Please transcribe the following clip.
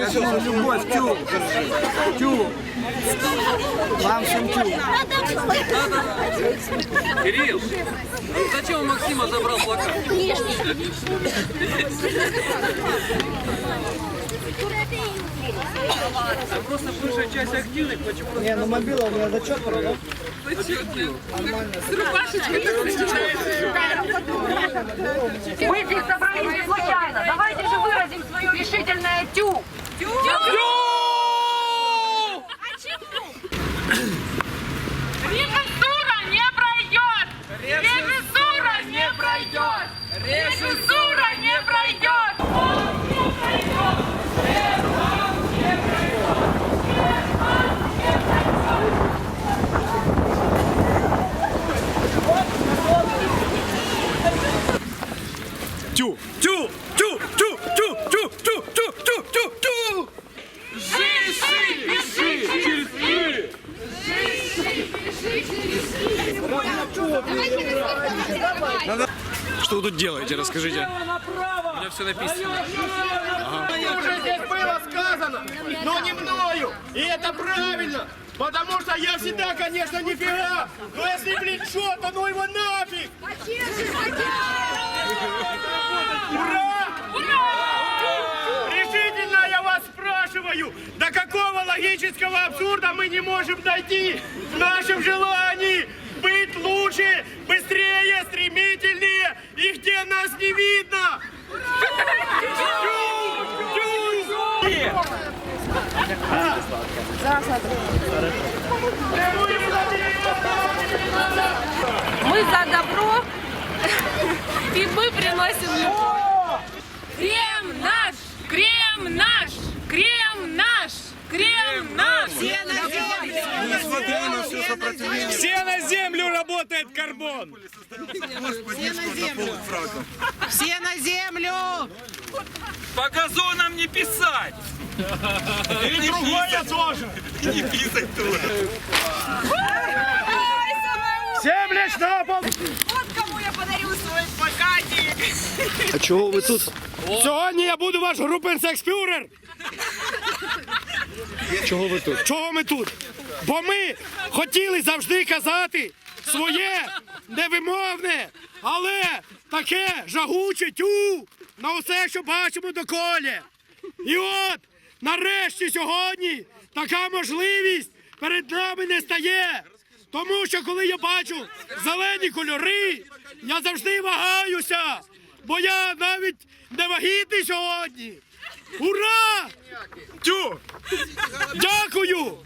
Любовь, тю. Тю. Вам всем тю. Кирилл, ну зачем у Максима забрал плакат? Там просто большая часть активных, почему Не, ну мобила у меня зачет да? Мы здесь собрались не случайно. Давайте же выразим свое решительное тю. Тю! Режиссура не пройдет! Режиссура не пройдет! Режиссура не пройдет! Тю, тю, тю, тю, тю, тю, тю, тю, тю. Что вы тут делаете, расскажите. у меня все написано. уже здесь было сказано, но не мною. И это правильно. Потому что я всегда, конечно, нифига. Но если, блин, что, то ну его нафиг. Ура! Логического абсурда мы не можем дойти в нашем желании быть лучше, быстрее, стремительнее и где нас не видно. Мы за крем наш. Все на землю работает карбон. Все на землю! По газонам не писать! И другое тоже. Не писать тоже! Всем лечь на пол. Вот кому я подарю свой плакатик! А чего вы тут? Сьогодні я буду ваш групенсекспюрер. Чого ви тут? Чого ми тут? Бо ми хотіли завжди казати своє невимовне, але таке жагуче тю на усе, що бачимо доколі. І от нарешті сьогодні така можливість перед нами не стає. Тому що коли я бачу зелені кольори, я завжди вагаюся, бо я навіть не вагітний сьогодні. Ура! Тю. Дякую!